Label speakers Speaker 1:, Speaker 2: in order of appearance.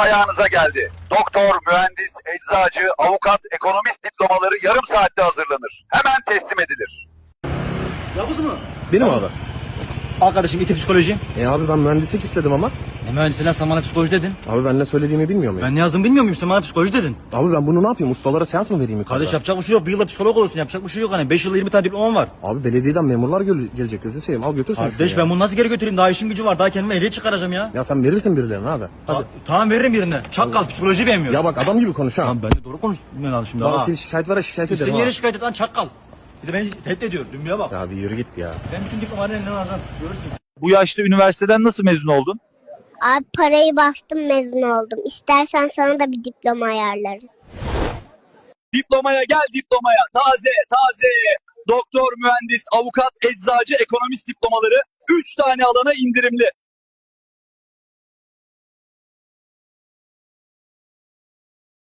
Speaker 1: ayağınıza geldi. Doktor, mühendis, eczacı, avukat, ekonomist diplomaları yarım saatte hazırlanır. Hemen teslim edilir.
Speaker 2: Yavuz mu?
Speaker 3: Benim abi.
Speaker 2: Al kardeşim İTÜ psikoloji.
Speaker 3: E abi ben mühendislik istedim ama.
Speaker 2: Ne mühendisine sen bana psikoloji dedin.
Speaker 3: Abi ben ne söylediğimi bilmiyor muyum?
Speaker 2: Ben ne yazdım bilmiyor muyum sen bana psikoloji dedin.
Speaker 3: Abi ben bunu ne yapayım? Ustalara seans mı vereyim yukarıda?
Speaker 2: Kardeş yapacak bir şey yok. Bir yılda psikolog olursun yapacak bir şey yok hani. 5 yılda 20 tane diplomam var.
Speaker 3: Abi belediyeden memurlar gel- gelecek gözü seveyim. Al götür sen
Speaker 2: Kardeş ben bunu nasıl geri götüreyim? Daha işim gücü var. Daha kendime ehliyet çıkaracağım ya.
Speaker 3: Ya sen verirsin birilerine abi. Hadi.
Speaker 2: Ta- tamam veririm birine. Çakal psikoloji beğenmiyorum.
Speaker 3: Ya bak adam gibi konuş ha.
Speaker 2: Tamam ben de doğru konuşmam lazım şimdi.
Speaker 3: Daha
Speaker 2: ha.
Speaker 3: seni şikayetlere şikayet ederim ha.
Speaker 2: yere şikayet et lan çakal. Bir de beni tehdit ediyor. Dümbüye bak.
Speaker 3: Ya bir yürü git ya.
Speaker 2: Sen bütün diplomaları elinden alacaksın. Görürsün.
Speaker 4: Bu yaşta üniversiteden nasıl mezun oldun?
Speaker 5: Abi parayı bastım mezun oldum. İstersen sana da bir diploma ayarlarız.
Speaker 4: Diplomaya gel diplomaya. Taze, taze. Doktor, mühendis, avukat, eczacı, ekonomist diplomaları 3 tane alana indirimli.